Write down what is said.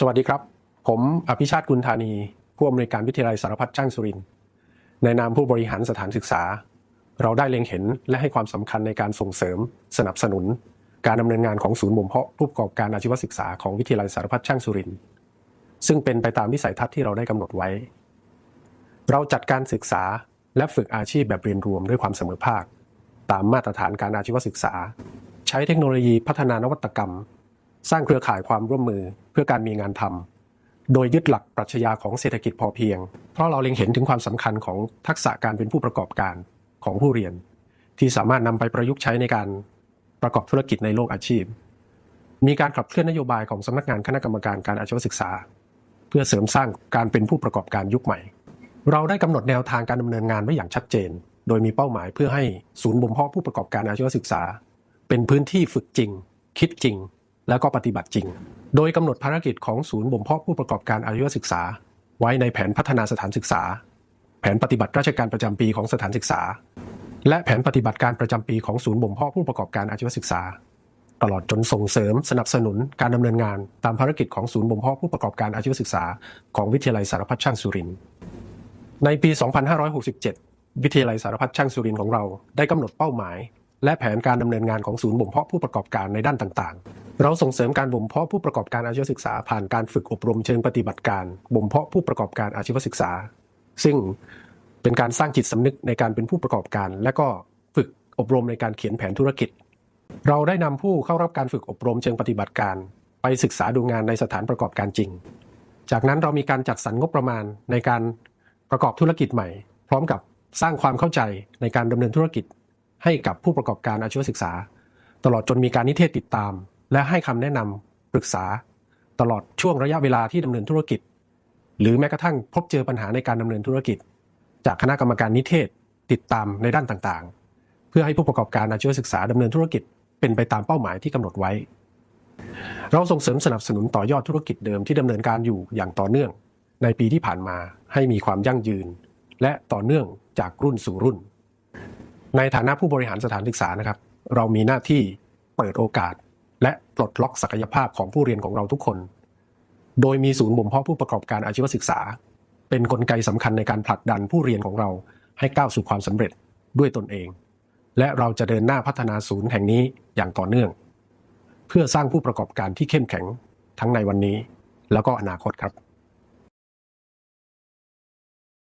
สวัสดีครับ ผมอภิชาติกุลธานี ผู้อำนวยการวิทยาลัยสารพัดช่างสุริน ในนามผู้บริหารสถานศึกษา เราได้เล็งเห็นและให้ความสำคัญในการส่งเสริม สนับสนุน การดำเนินงานของศูนย์บ่มเพาะผู้ประกอบการอาชีวศึกษาของวิทยาลัยสารพัดช่างสุริน ซึ่งเป็นไปตามวิสัยทัศน์ที่เราได้กำหนดไว้ เราจัดการศึกษาและฝึกอาชีพแบบเรียนรวมด้วยความเสมอภาค ตามมาตรฐานการอาชีวศึกษา ใช้เทคโนโลยีพัฒนานวัตกรรม สร้างเครือข่ายความร่วมมือเพื่อการมีงานทำโดยยึดหลักปรัชญาของเศรษฐกิจพอเพียง เพราะเราเล็งเห็นถึงความสำคัญของทักษะการเป็นผู้ประกอบการของผู้เรียน ที่สามารถนำไปประยุกต์ใช้ในการประกอบธุรกิจในโลกอาชีพ มีการขับเคลื่อนนโยบายของสำนักงานคณะกรรมการการอาชีวศึกษา เพื่อเสริมสร้างการเป็นผู้ประกอบการยุคใหม่ เราได้กำหนดแนวทางการดำเนินงานไว้อย่างชัดเจน โดยมีเป้าหมายเพื่อให้ศูนย์บ่มเพาะผู้ประกอบการอาชีวศึกษา เป็นพื้นที่ฝึกจริง คิดจริง แล้วก็ปฏิบัติจริง โดยกำหนดภารกิจของศูนย์บ่มเพาะผู้ประกอบการอาชีวศึกษา ไว้ในแผนพัฒนาสถานศึกษา แผนปฏิบัติราชการประจำปีของสถานศึกษา และแผนปฏิบัติการประจำปีของศูนย์บ่มเพาะผู้ประกอบการอาชีวศึกษา ตลอดจนส่งเสริมสนับสนุนการดำเนินงานตามภารกิจของศูนย์บ่มเพาะผู้ประกอบการอาชีวศึกษา ของวิทยาลัยสารพัดช่างสุรินทร์ในปี 2567 วิทยาลัยสารพัดช่างสุรินทร์ของเราได้กำหนดเป้าหมาย และแผนการดำเนินงานของศูนย์บ่มเพาะผู้ประกอบการในด้านต่างๆ เราส่งเสริมการบ่มเพาะผู้ประกอบการอาชีวศึกษาผ่านการฝึกอบรมเชิงปฏิบัติการบ่มเพาะผู้ประกอบการอาชีวศึกษา ซึ่งเป็นการสร้างจิตสำนึกในการเป็นผู้ประกอบการ และก็ฝึกอบรมในการเขียนแผนธุรกิจ เราได้นำผู้เข้ารับการฝึกอบรมเชิงปฏิบัติการ ไปศึกษาดูงานในสถานประกอบการจริง จากนั้นเรามีการจัดสรรงบประมาณในการประกอบธุรกิจใหม่ พร้อมกับสร้างความเข้าใจในการดำเนินธุรกิจ ให้กับผู้ประกอบการอาชีวศึกษา ตลอดจนมีการนิเทศติดตาม และให้คำแนะนำปรึกษาตลอดช่วงระยะเวลาที่ดำเนินธุรกิจ หรือแม้กระทั่งพบเจอปัญหาในการดำเนินธุรกิจ จากคณะกรรมการนิเทศติดตามในด้านต่างๆ เพื่อให้ผู้ประกอบการอาชีวศึกษาดำเนินธุรกิจเป็นไปตามเป้าหมายที่กำหนดไว้ เราส่งเสริมสนับสนุนต่อยอดธุรกิจเดิมที่ดำเนินการอยู่อย่างต่อเนื่อง ในปีที่ผ่านมาให้มีความยั่งยืน และต่อเนื่องจากรุ่นสู่รุ่น ในฐานะผู้บริหารสถานศึกษานะครับ เรามีหน้าที่เปิดโอกาส และปลดล็อกศักยภาพของผู้เรียนของเราทุกคน โดยมีศูนย์บ่มเพาะผู้ประกอบการอาชีวศึกษา เป็นนกลไกสำคัญในการผลักดันผู้เรียนของเราให้ก้าวสู่ความสำเร็จด้วยตนเอง และเราจะเดินหน้าพัฒนาศูนย์แห่งนี้อย่างต่อเนื่อง เพื่อสร้างผู้ประกอบการที่เข้มแข็งทั้งในวันนี้ แล้วก็อนาคตครับ